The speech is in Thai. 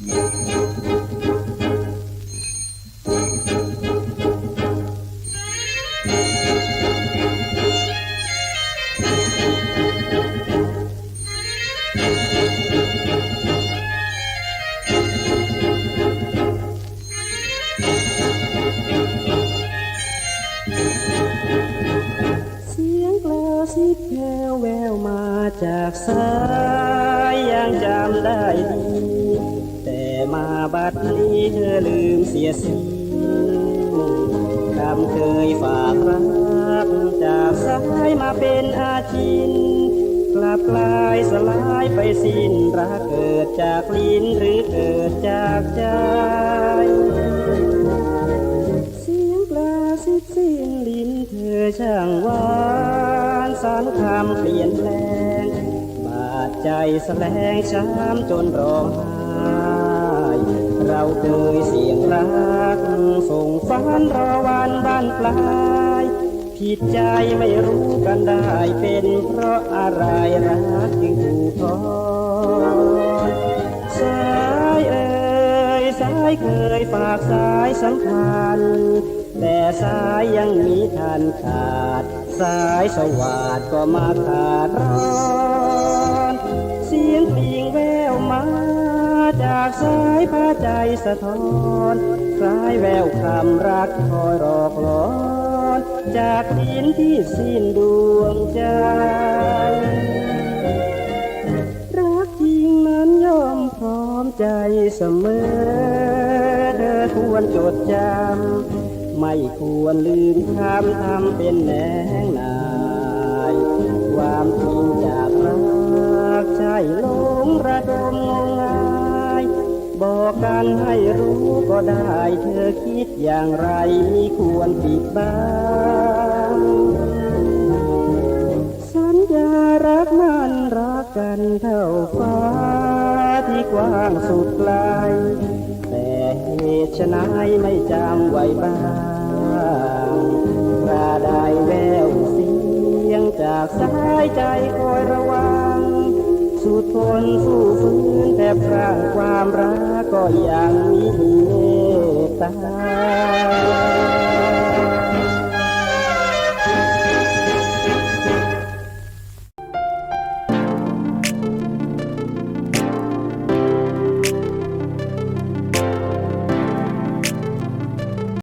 สิบแววแววมาจากสายยังจำได้ดี มาบัดนี้เธอลืมเสียสิ้นคำเคยฝากรักจากสายมาเป็นอาชินกลับกลายสลายไปสิ้นรักเกิดจากลิ้นหรือเกิดจากใจ เสียงปลาสิสิ้นลิ้นเธอช่างหวานสารคำเปลี่ยนแปลงบาดใจแสลงช้ำจนร้องไห้ เราเคยเสียงรัก ส่งฝันรอวันบ้านปลายผิดใจไม่รู้กันได้เป็นเพราะอะไรรักจึงถูกทอนสายเอ่ยสายเคยฝากสายสัมพันธ์แต่สายยังมีทันขาด สายสวาดก็มาขาดร้อน เสียงปิงแววมาากสายพาใจสะท้อนคล้ายแววคำรักคอยรอกลอนจากดินที่สิ้นดวงใจ รักจริงนั้นย่อมพร้อมใจเสมอ เธอควรจดจำ ไม่ควรลืมคำทำเป็นแหนงนา อกกันให้รู้ก็ได้ เธอคิดอย่างไรมีควรปิดบังสัญญารักมันรักกันเท่าฟ้าที่กว้างสุดไกลแต่เหตุไฉนไม่จำไว้บ้างกระได้แววเสียงจากสายใจคอยระวัง สุดทนสู้ฟื้นแต่พรางความรักก็ยังมีเมตตา